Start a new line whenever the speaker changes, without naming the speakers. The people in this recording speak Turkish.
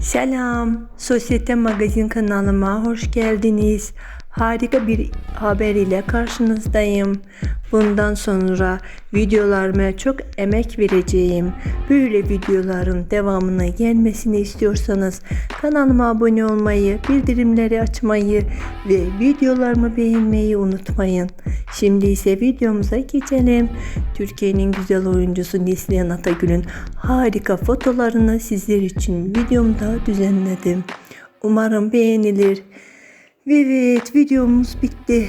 Selam, Sosyete Magazin kanalıma hoş geldiniz. Harika bir haber ile karşınızdayım. Bundan sonra videolarıma çok emek vereceğim. Böyle videoların devamına gelmesini istiyorsanız kanalıma abone olmayı, bildirimleri açmayı ve videolarımı beğenmeyi unutmayın. Şimdi ise videomuza geçelim. Türkiye'nin güzel oyuncusu Neslihan Atagül'ün harika fotolarını sizler için videomda düzenledim. Umarım beğenilir. Evet videomuz bitti.